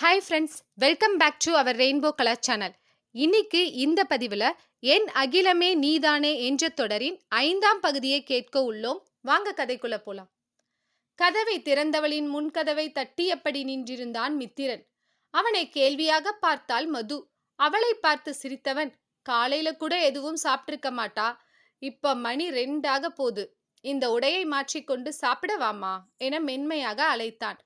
Hi friends welcome back to our rainbow colour channel இன்னைக்கு இந்த பதிவில் என் அகிலமே நீதானே என்ற தொடரின் ஐந்தாம் பகுதியை கேட்க உள்ளோம். வாங்க கதைக்குள்ள போலாம். கதவை திறந்தவளின் முன்கதவை தட்டியபடி நின்றிருந்தான் மித்திரன். அவனை கேள்வியாக பார்த்தாள் மது. அவளை பார்த்து சிரித்தவன் காலையில கூட எதுவும் சாப்பிட்டிருக்க மாட்டா. இப்ப மணி ரெண்டாக போகுது. இந்த உடையை மாற்றிக்கொண்டு சாப்பிடவாமா? என மென்மையாக அழைத்தான்.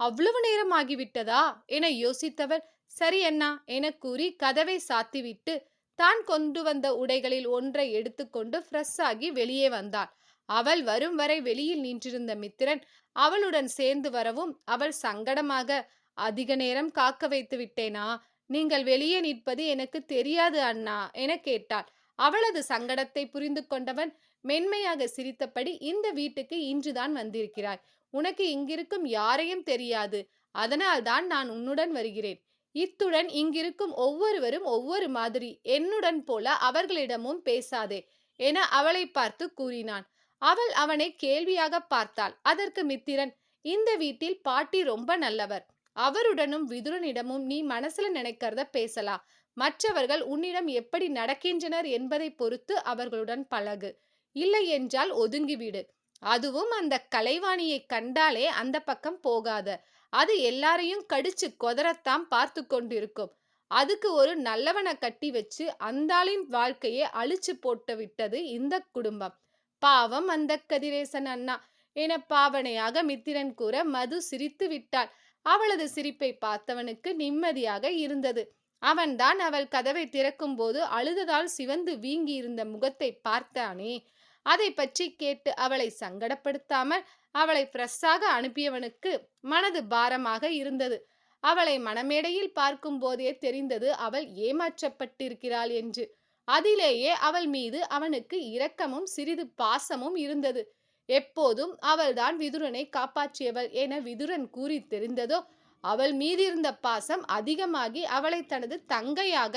அவ்வளவு நேரம் ஆகிவிட்டதா என யோசித்தவர் சரி அண்ணா என கூறி கதவை சாத்திவிட்டு தான் கொண்டு வந்த உடைகளில் ஒன்றை எடுத்துக்கொண்டு ஃப்ரெஷ் ஆகி வெளியே வந்தாள் அவள் வரும் வரை வெளியில் நின்றிருந்த மித்திரன் அவளுடன் சேர்ந்து வரவும் அவள் சங்கடமாக அதிக நேரம் காக்க வைத்து விட்டேனா? நீங்கள் வெளியே நிற்பது எனக்கு தெரியாது அண்ணா என கேட்டாள். அவளது சங்கடத்தை புரிந்து கொண்டவன் மென்மையாக சிரித்தபடி இந்த வீட்டுக்கு இன்றுதான் வந்திருக்கிறாய். உனக்கு இங்கிருக்கும் யாரையும் தெரியாது. அதனால்தான் நான் உன்னுடன் வருகிறேன். இத்துடன் இங்கிருக்கும் ஒவ்வொருவரும் ஒவ்வொரு மாதிரி என்னுடன் போல அவர்களிடமும் பேசாதே என அவளை பார்த்து கூறினான். அவள் அவனை கேள்வியாக பார்த்தாள். அதற்கு மித்திரன் இந்த வீட்டில் பாட்டி ரொம்ப நல்லவர். அவருடனும் விதுரனிடமும் நீ மனசுல நினைக்கிறத பேசலாம் மற்றவர்கள் உன்னிடம் எப்படி நடக்கின்றனர் என்பதை பொறுத்து அவர்களுடன் பழகு. இல்லை என்றால் ஒதுங்கிவிடு அதுவும் அந்த கலைவாணியை கண்டாலே அந்த பக்கம் போகாத. அது எல்லாரையும் கடிச்சு கொதறத்தான் பார்த்து கொண்டிருக்கும். அதுக்கு ஒரு நல்லவனை கட்டி வச்சு அந்தாளின் வாழ்க்கையை அழிச்சு போட்டு விட்டது இந்த குடும்பம். பாவம் அந்த கதிரேசன் அண்ணா. என பாவனையாக மித்திரன் கூற மது சிரித்து விட்டாள். அவளது சிரிப்பை பார்த்தவனுக்கு நிம்மதியாக இருந்தது. அவன்தான் அவள் கதவை திறக்கும்போது அழுததால் சிவந்து வீங்கி இருந்த முகத்தை பார்த்தானே. அதை பற்றி கேட்டு அவளை சங்கடப்படுத்தாமல் அவளை ஃப்ரெஷ்ஷாக அனுப்பியவனுக்கு மனது பாரமாக இருந்தது. அவளை மணமேடையில் பார்க்கும் போதே தெரிந்தது அவள் ஏமாற்றப்பட்டிருக்கிறாள் என்று. அதிலேயே அவள் மீது அவனுக்கு இரக்கமும் சிறிது பாசமும் இருந்தது. எப்போதும் அவள்தான் விதுரனை காப்பாற்றியவள் என விதுரன் கூறி தெரிந்ததோ அவள் மீதிருந்த பாசம் அதிகமாகி அவளை தனது தங்கையாக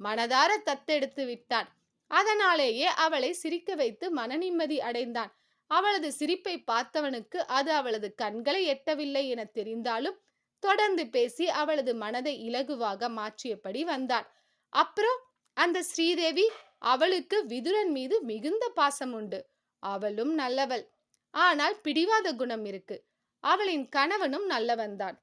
மனதார தத்தெடுத்து விட்டான். அதனாலேயே அவளை சிரிக்க வைத்து மனநிம்மதி அடைந்தான். அவளது சிரிப்பை பார்த்தவனுக்கு அது அவளது கண்களை எட்டவில்லை என தெரிந்தாலும் தொடர்ந்து பேசி அவளது மனதை இலகுவாக மாற்றியபடி வந்தான். அப்புறம் அந்த ஸ்ரீதேவி அவளுக்கு விதுரன் மீது மிகுந்த பாசம் உண்டு. அவளும் நல்லவள். ஆனால் பிடிவாத குணம் இருக்கு. அவளின் கணவனும் நல்லவன்தான்.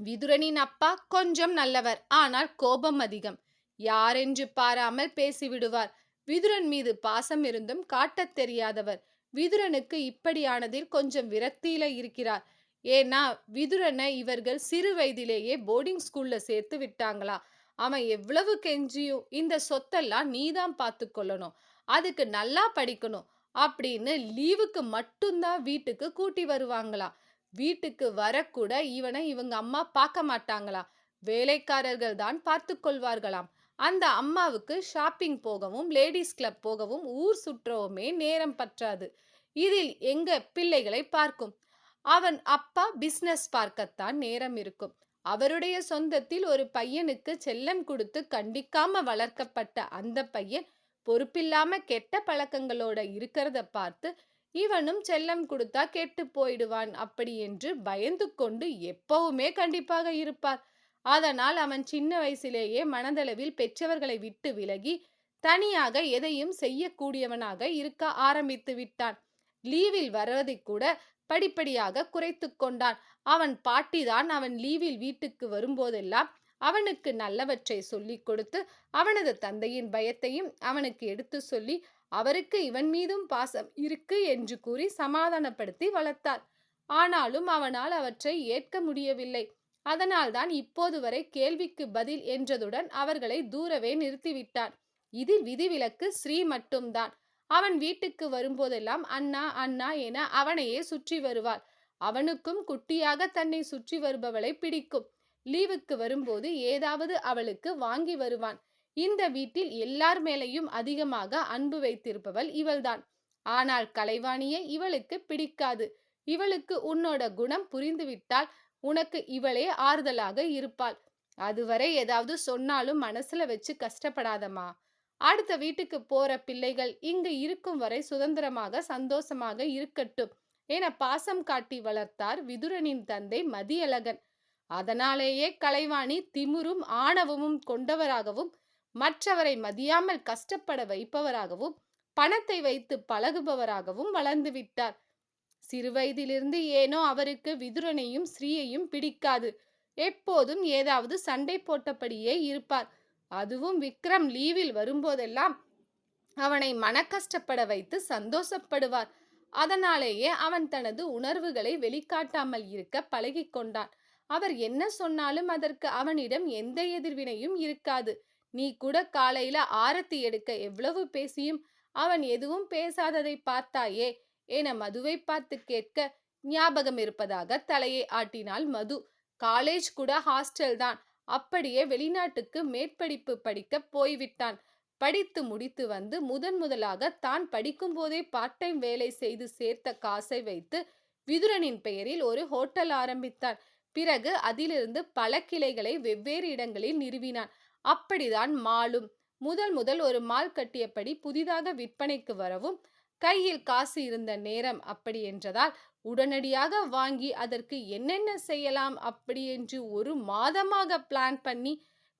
விதுரனின் அப்பா கொஞ்சம் நல்லவர். ஆனால் கோபம் அதிகம். யாரென்று பாராமல் பேசிவிடுவார். விதுரன் மீது பாசம் இருந்தும் காட்டத் தெரியாதவர். விதுரனுக்கு இப்படியானதில் கொஞ்சம் விரக்தியில இருக்கிறார். ஏன்னா விதுரனை இவர்கள் சிறு வயதிலேயே போர்டிங் ஸ்கூல்ல சேர்த்து விட்டாங்களா? அவன் எவ்வளவு கெஞ்சியும் இந்த சொத்தெல்லாம் நீதான் பார்த்து கொள்ளணும். அதுக்கு நல்லா படிக்கணும் அப்படின்னு லீவுக்கு மட்டும்தான் வீட்டுக்கு கூட்டி வருவாங்களா? வீட்டுக்கு வரக்கூட இவனை இவங்க அம்மா பார்க்க மாட்டாங்களா? வேலைக்காரர்கள் தான் பார்த்து கொள்வார்களாம். அந்த அம்மாவுக்கு ஷாப்பிங் போகவும் லேடிஸ் கிளப் போகவும் ஊர் சுற்றவுமே நேரம் பற்றாது. இதில் எங்க பிள்ளைகளை பார்க்கும். அவன் அப்பா பிசினஸ் பார்க்கத்தான் நேரம் இருக்கும். அவருடைய சொந்தத்தில் ஒரு பையனுக்கு செல்லம் கொடுத்து கண்டிக்காம வளர்க்கப்பட்ட அந்த பையன் பொறுப்பில்லாம கெட்ட பழக்கங்களோட இருக்கிறத பார்த்து இவனும் செல்லம் கொடுத்தா கெட்டு போயிடுவான் அப்படி என்று பயந்து கொண்டு எப்பவுமே கண்டிப்பாக இருப்பார். அதனால் அவன் சின்ன வயசிலேயே மனதளவில் பெற்றவர்களை விட்டு விலகி தனியாக எதையும் செய்யக்கூடியவனாக இருக்க ஆரம்பித்து விட்டான். லீவில் வருவதை கூட படிப்படியாக குறைத்து கொண்டான். அவன் பாட்டிதான் அவன் லீவில் வீட்டுக்கு வரும்போதெல்லாம் அவனுக்கு நல்லவற்றை சொல்லிக் கொடுத்து அவனது தந்தையின் பயத்தையும் அவனுக்கு எடுத்து சொல்லி அவருக்கு இவன் மீதும் பாசம் இருக்கு என்று கூறி சமாதானப்படுத்தி வளர்த்தார் ஆனாலும் அவனால் அவற்றை ஏற்க முடியவில்லை. அதனால்தான் இப்போது வரை கேள்விக்கு பதில் என்றதுடன் அவர்களை தூரவே நிறுத்திவிட்டான். இதில் விதிவிலக்கு ஸ்ரீ மட்டும்தான். அவன் வீட்டுக்கு வரும்போதெல்லாம் அண்ணா அண்ணா என அவனையே சுற்றி வருவாள். அவனுக்கும் குட்டியாக தன்னை சுற்றி வருபவளை பிடிக்கும். லீவுக்கு வரும்போது ஏதாவது அவளுக்கு வாங்கி வருவான். இந்த வீட்டில் எல்லார் மேலையும் அதிகமாக அன்பு வைத்திருப்பவள் இவள்தான். ஆனால் கலைவாணியை இவளுக்கு பிடிக்காது. இவளுக்கு உன்னோட குணம் புரிந்துவிட்டால் உனக்கு இவளே ஆறுதலாக இருப்பாள். அதுவரை ஏதாவது சொன்னாலும் மனசுல வச்சு கஷ்டப்படாதம்மா. அடுத்த வீட்டுக்கு போற பிள்ளைகள் இங்கு இருக்கும் வரை சுதந்திரமாக சந்தோஷமாக இருக்கட்டும். என பாசம் காட்டி வளர்த்தார் விதுரனின் தந்தை மதியழகன். அதனாலேயே கலைவாணி திமிரும் ஆணவமும் கொண்டவராகவும் மற்றவரை மதியாமல் கஷ்டப்பட வைப்பவராகவும் பணத்தை வைத்து பழகுபவராகவும் வளர்ந்து விட்டார். சிறுவயதிலிருந்து ஏனோ அவருக்கு விதுரனையும் ஸ்ரீயையும் பிடிக்காது. எப்போதும் ஏதாவது சண்டை போட்டபடியே இருப்பார். அதுவும் விக்ரம் லீவில் வரும்போதெல்லாம் அவனை மனக்கஷ்டப்பட வைத்து சந்தோஷப்படுவார். அதனாலேயே அவன் தனது உணர்வுகளை வெளிக்காட்டாமல் இருக்க பழகி கொண்டான். அவர் என்ன சொன்னாலும் அதற்கு அவனிடம் எந்த எதிர்வினையும் இருக்காது. நீ கூட காலையில ஆரத்தி எடுக்க எவ்வளவு பேசியும் அவன் எதுவும் பேசாததை பார்த்தாயே என மதுவை பார்த்து கேட்க ஞாபகம் இருப்பதாக தலையை ஆட்டினாள் மது. காலேஜ் கூட ஹாஸ்டல் தான். அப்படியே வெளிநாட்டுக்கு மேற்படிப்பு படிக்க போய்விட்டான். படித்து முடித்து வந்து முதன் முதலாக தான் படிக்கும் போதே பார்ட் டைம் வேலை செய்து சேர்த்த காசை வைத்து விதுரனின் பெயரில் ஒரு ஹோட்டல் ஆரம்பித்தான். பிறகு அதிலிருந்து பல கிளைகளை வெவ்வேறு இடங்களில் நிறுவினான். அப்படிதான் மாலும். முதல் முதல் ஒரு மால் கட்டியபடி புதிதாக விற்பனைக்கு வரவும் கையில் காசு இருந்த நேரம் அப்படி என்றதால் உடனடியாக வாங்கி அதற்கு என்னென்ன செய்யலாம் அப்படி என்று ஒரு மாதமாக பிளான் பண்ணி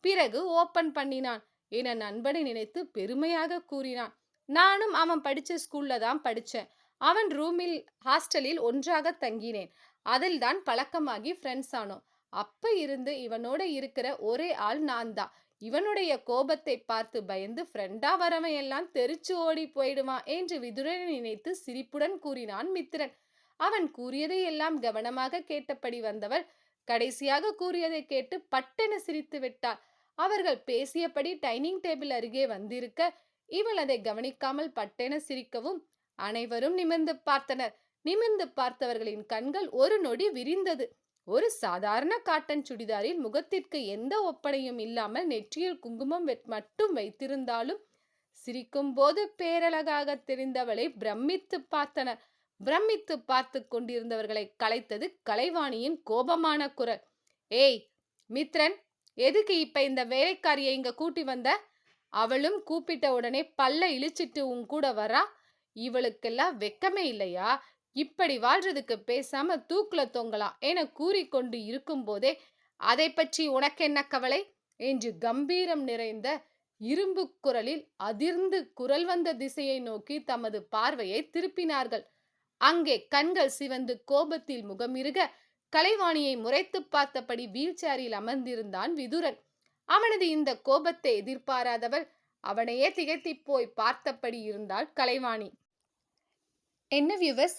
பிறகு ஓப்பன் பண்ணினான். என நண்பனை நினைத்து பெருமையாக கூறினான். நானும் அவன் படிச்ச ஸ்கூல்ல தான் படிச்சேன். அவன் ரூமில் ஹாஸ்டலில் ஒன்றாக தங்கினேன். அதில் தான் பழக்கமாகி ஃப்ரெண்ட்ஸ் ஆனோம். அப்ப இருந்து இவனோட இருக்கிற ஒரே ஆள் நான் தான். இவனுடைய கோபத்தை பார்த்து பயந்து ஃப்ரெண்டா வரவன் எல்லாம் தெரிச்சு ஓடி போயிடுவான் என்று விதுரனை நினைத்து சிரிப்புடன் கூறினான் மித்திரன் அவன் கூறியதை எல்லாம் கவனமாக கேட்டபடி வந்தவள் கடைசியாக கூறியதை கேட்டு பட்டென சிரித்து விட்டாள் அவர்கள் பேசியபடி டைனிங் டேபிள் அருகே வந்திருக்க இவள் அதை கவனிக்காமல் பட்டென சிரிக்கவும் அனைவரும் நிமிர்ந்து பார்த்தனர். நிமிர்ந்து பார்த்தவர்களின் கண்கள் ஒரு நொடி விரிந்தது. ஒரு சாதாரண காட்டன் சுடிதாரில் முகத்திற்கு எந்த ஒப்பனையும் இல்லாமல் நெற்றியில் குங்குமம் மட்டும் வைத்திருந்தாலும் சிரிக்கும் போது பேரழகாக தெரிந்தவளை பிரமித்து பார்த்தனர் பிரமித்து பார்த்து கொண்டிருந்தவர்களை கலைத்தது கலைவாணியின் கோபமான குரல். ஏய் மித்ரன் எதுக்கு இப்ப இந்த வேலைக்காரியை இங்க கூட்டி வந்த? அவளும் கூப்பிட்ட உடனே பல்ல இழிச்சிட்டு உன் கூட வரா? இவளுக்கெல்லாம் வெக்கமே இல்லையா? இப்படி வாழ்றதுக்கு பேசாம தூக்குல தொங்கலாம் என கூறிக்கொண்டு இருக்கும் போதே அதை பற்றி உனக்கென்ன கவலை? என்று கம்பீரம் நிறைந்த இரும்பு குரலில் அதிர்ந்து குரல் வந்த திசையை நோக்கி தமது பார்வையை திருப்பினார்கள். அங்கே கண்கள் சிவந்து கோபத்தில் முகமிருக கலைவாணியை முறைத்து பார்த்தபடி வீல்சேரில் அமர்ந்திருந்தான் விதுரன். அவனது இந்த கோபத்தை எதிர்பாராதவள் அவனையே திகைத்தி போய் பார்த்தபடி இருந்தாள் கலைவாணி. என்ன வியூவர்ஸ்?